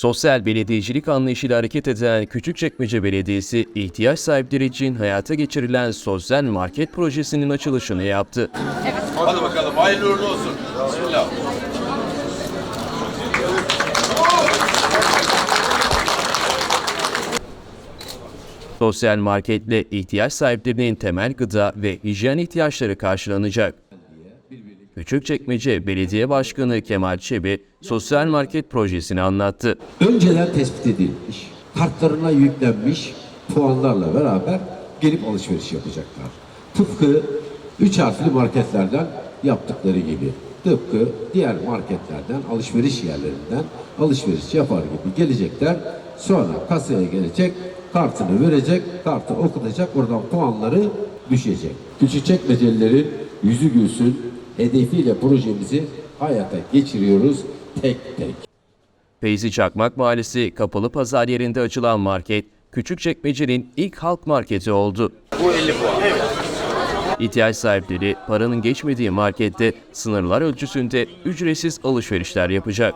Sosyal belediyecilik anlayışıyla hareket eden Küçükçekmece Belediyesi, ihtiyaç sahipleri için hayata geçirilen sosyal market projesinin açılışını yaptı. Hadi bakalım hayırlı uğurlu olsun. Bismillah. Sosyal marketle ihtiyaç sahiplerinin temel gıda ve hijyen ihtiyaçları karşılanacak. Küçükçekmece Belediye Başkanı Kemal Çebi, sosyal market projesini anlattı. önceden tespit edilmiş, kartlarına yüklenmiş puanlarla beraber gelip alışveriş yapacaklar. Tıpkı üç harfli marketlerden yaptıkları gibi. Tıpkı diğer marketlerden, alışveriş yerlerinden alışveriş yapar gibi gelecekler. Sonra kasaya gelecek, kartını verecek, kartı okutacak, oradan puanları düşecek. Küçükçekmecelilerin yüzü gülsün hedefiyle projemizi hayata geçiriyoruz tek tek. Feyzi Çakmak Mahallesi Kapalı Pazar yerinde açılan market, Küçükçekmece'nin ilk halk marketi oldu. Bu 50 puan. İhtiyaç sahipleri paranın geçmediği markette sınırlar ölçüsünde ücretsiz alışverişler yapacak.